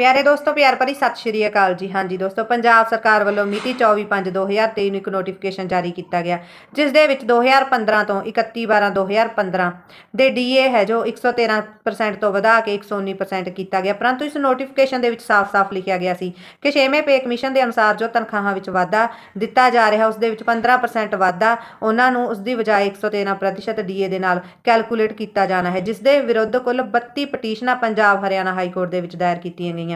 ਪਿਆਰੇ ਦੋਸਤੋ, ਪਿਆਰ ਭਰੀ ਸਤਿ ਸ਼੍ਰੀ ਅਕਾਲ ਜੀ। ਹਾਂਜੀ ਦੋਸਤੋ, ਪੰਜਾਬ ਸਰਕਾਰ ਵੱਲੋਂ ਮਿਤੀ 24/5/2023 ਨੂੰ ਇੱਕ ਨੋਟੀਫਿਕੇਸ਼ਨ ਜਾਰੀ ਕੀਤਾ ਗਿਆ, ਜਿਸ ਦੇ ਵਿੱਚ 2015 ਤੋਂ 31/12/2015 ਦੇ ਡੀਏ ਹੈ, ਜੋ 113% ਤੋਂ ਵਧਾ ਕੇ 119% ਕੀਤਾ ਗਿਆ। ਪਰੰਤੂ ਇਸ ਨੋਟੀਫਿਕੇਸ਼ਨ ਦੇ ਵਿੱਚ ਸਾਫ਼-ਸਾਫ਼ ਲਿਖਿਆ ਗਿਆ ਸੀ ਕਿ 6ਵੇਂ ਪੇ ਕਮਿਸ਼ਨ ਦੇ ਅਨੁਸਾਰ ਜੋ ਤਨਖਾਹਾਂ ਵਿੱਚ ਵਾਧਾ ਦਿੱਤਾ ਜਾ ਰਿਹਾ, ਉਸ ਦੇ ਵਿੱਚ 15% ਵਾਧਾ ਉਹਨਾਂ ਨੂੰ ਉਸ ਦੀ ਬਜਾਏ 113% ਡੀਏ ਦੇ ਨਾਲ ਕੈਲਕੂਲੇਟ ਕੀਤਾ ਜਾਣਾ ਹੈ, ਜਿਸ ਦੇ ਵਿਰੁੱਧ ਕੁੱਲ 32 ਪਟੀਸ਼ਨਾਂ ਪੰਜਾਬ, ਹਰਿਆਣਾ ਹਾਈ ਕੋਰਟ ਦੇ ਵਿੱਚ ਦਾਇਰ ਕੀਤੀਆਂ ਗਈਆਂ।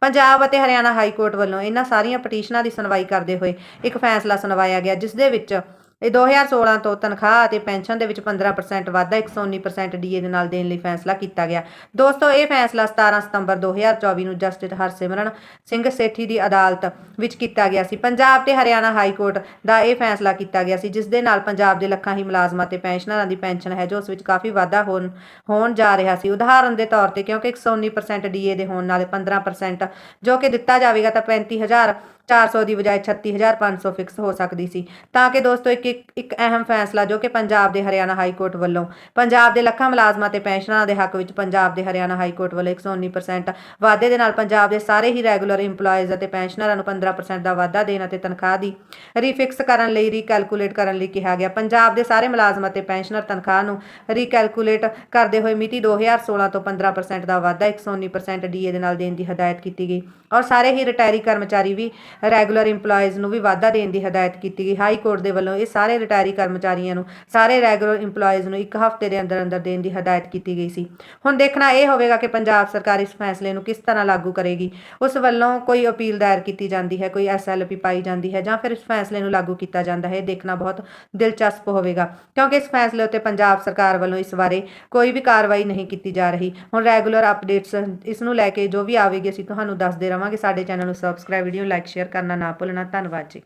ਪੰਜਾਬ ਅਤੇ ਹਰਿਆਣਾ ਹਾਈ ਕੋਰਟ ਵੱਲੋਂ ਇਹਨਾਂ ਸਾਰੀਆਂ ਪਟੀਸ਼ਨਾਂ ਦੀ ਸੁਣਵਾਈ ਕਰਦੇ ਹੋਏ ਇੱਕ ਫੈਸਲਾ ਸੁਣਵਾਇਆ ਗਿਆ, ਜਿਸ ਦੇ ਵਿੱਚ ਇਹ 2016 ਤੋਂ ਤਨਖਾਹ ਅਤੇ ਪੈਨਸ਼ਨ ਦੇ ਵਿੱਚ 15% ਵਾਧਾ 119% ਡੀਏ ਦੇ ਨਾਲ ਦੇਣ ਲਈ ਫੈਸਲਾ ਕੀਤਾ ਗਿਆ। ਦੋਸਤੋ, ਇਹ ਫੈਸਲਾ 17 ਸਤੰਬਰ 2024 ਨੂੰ ਜਸਟਿਸ ਹਰਸਿਮਰਨ ਸਿੰਘ ਸੇਠੀ ਦੀ ਅਦਾਲਤ ਵਿੱਚ ਕੀਤਾ ਗਿਆ ਸੀ। ਪੰਜਾਬ ਤੇ ਹਰਿਆਣਾ ਹਾਈ ਕੋਰਟ ਦਾ ਇਹ ਫੈਸਲਾ ਕੀਤਾ ਗਿਆ ਸੀ, ਜਿਸ ਦੇ ਨਾਲ ਪੰਜਾਬ ਦੇ ਲੱਖਾਂ ਹੀ ਮੁਲਾਜ਼ਮਾਂ ਤੇ ਪੈਨਸ਼ਨਰਾਂ ਦੀ ਪੈਨਸ਼ਨ ਹੈ, ਜੋ ਉਸ ਵਿੱਚ ਕਾਫੀ ਵਾਧਾ ਹੋਣ ਹੋਣ ਜਾ ਰਿਹਾ ਸੀ। ਉਦਾਹਰਨ ਦੇ ਤੌਰ ਤੇ ਕਿਉਂਕਿ 119% ਡੀਏ ਦੇ ਹੋਣ ਨਾਲ 15% ਜੋ ਕਿ ਦਿੱਤਾ ਜਾਵੇਗਾ, ਤਾਂ 35000 400 ਦੀ ਬਜਾਏ 36500 ਫਿਕਸ ਹੋ ਸਕਦੀ ਸੀ। ਤਾਂ ਕਿ ਦੋਸਤੋ ਇੱਕ ਇੱਕ ਇੱਕ ਅਹਿਮ ਫੈਸਲਾ ਜੋ ਕਿ ਪੰਜਾਬ ਦੇ ਹਰਿਆਣਾ ਹਾਈ ਕੋਰਟ ਵੱਲੋਂ, ਪੰਜਾਬ ਦੇ ਲੱਖਾਂ ਮੁਲਾਜ਼ਮਾਂ ਤੇ ਪੈਨਸ਼ਨਰਾਂ ਦੇ ਹੱਕ ਵਿੱਚ ਪੰਜਾਬ ਦੇ ਹਰਿਆਣਾ ਹਾਈ ਕੋਰਟ ਵੱਲੋਂ 119% ਵਾਧੇ ਦੇ ਨਾਲ ਪੰਜਾਬ ਦੇ ਸਾਰੇ ਹੀ ਰੈਗੂਲਰ EMPLOYEES ਅਤੇ ਪੈਨਸ਼ਨਰਾਂ ਨੂੰ 15% ਦਾ ਵਾਧਾ ਦੇਣ ਅਤੇ ਤਨਖਾਹ ਦੀ ਰੀਫਿਕਸ ਕਰਨ ਲਈ ਰੀਕੈਲਕੂਲੇਟ ਕਰਨ ਲਈ ਕਿਹਾ ਗਿਆ। ਪੰਜਾਬ ਦੇ ਸਾਰੇ ਮੁਲਾਜ਼ਮਾਂ ਅਤੇ ਪੈਨਸ਼ਨਰ ਤਨਖਾਹ ਨੂੰ ਰੀਕੈਲਕੂਲੇਟ ਕਰਦੇ ਹੋਏ ਮਿਤੀ 2016 ਤੋਂ 15% ਦਾ ਵਾਧਾ 119% ਡੀਏ ਦੇ ਨਾਲ ਦੇਣ ਦੀ ਹਦਾਇਤ ਕੀਤੀ ਗਈ ਔਰ ਸਾਰੇ ਹੀ ਰਿਟਾਇਰੀ ਕਰਮਚਾਰੀ ਵੀ ਰੈਗੂਲਰ EMPLOYEES ਨੂੰ ਵੀ ਵਾਧਾ ਦੇਣ ਦੀ ਹਦਾਇਤ ਕੀਤੀ ਗਈ। ਹਾਈ ਕੋਰਟ ਦੇ ਵੱਲੋਂ ਇਹ ਸਾਰੇ ਰਿਟਾਇਰੀ ਕਰਮਚਾਰੀਆਂ ਨੂੰ, ਸਾਰੇ ਰੈਗੂਲਰ EMPLOYEES ਨੂੰ ਇੱਕ ਹਫ਼ਤੇ ਦੇ ਅੰਦਰ ਅੰਦਰ ਦੇਣ ਦੀ ਹਦਾਇਤ ਕੀਤੀ ਗਈ ਸੀ। ਹੁਣ ਦੇਖਣਾ ਇਹ ਹੋਵੇਗਾ ਕਿ ਪੰਜਾਬ ਸਰਕਾਰ ਇਸ ਫੈਸਲੇ ਨੂੰ ਕਿਸ ਤਰ੍ਹਾਂ ਲਾਗੂ ਕਰੇਗੀ। ਉਸ ਵੱਲੋਂ ਕੋਈ ਅਪੀਲ ਦਾਇਰ ਕੀਤੀ ਜਾਂਦੀ ਹੈ, ਕੋਈ ਐਸਐਲਪੀ ਪਾਈ ਜਾਂਦੀ ਹੈ ਜਾਂ ਫਿਰ ਇਸ ਫੈਸਲੇ ਨੂੰ ਲਾਗੂ ਕੀਤਾ ਜਾਂਦਾ ਹੈ ਦੇਖਣਾ ਬਹੁਤ ਦਿਲਚਸਪ ਹੋਵੇਗਾ। ਕਿਉਂਕਿ ਇਸ ਫੈਸਲੇ ਉੱਤੇ ਪੰਜਾਬ ਸਰਕਾਰ ਵੱਲੋਂ ਇਸ ਬਾਰੇ ਕੋਈ ਵੀ ਕਾਰਵਾਈ ਨਹੀਂ ਕੀਤੀ ਜਾ ਰਹੀ। ਹੁਣ ਰੈਗੂਲਰ ਅਪਡੇਟਸ ਇਸ ਨੂੰ ਲੈ ਕੇ ਜੋ ਵੀ ਆਵੇਗੀ, ਅਸੀਂ ਤੁਹਾਨੂੰ ਦੱਸਦੇ ਰਵਾਂਗੇ। ਸਾਡੇ ਚੈਨਲ ਨੂੰ ਸਬਸਕ੍ਰਾਈਬ ਵੀਡੀਓ ਲਾਈਕ ਸ਼ੇਅਰ ਕਰਨਾ ਨਾ ਭੁੱਲਣਾ। ਧੰਨਵਾਦ ਜੀ।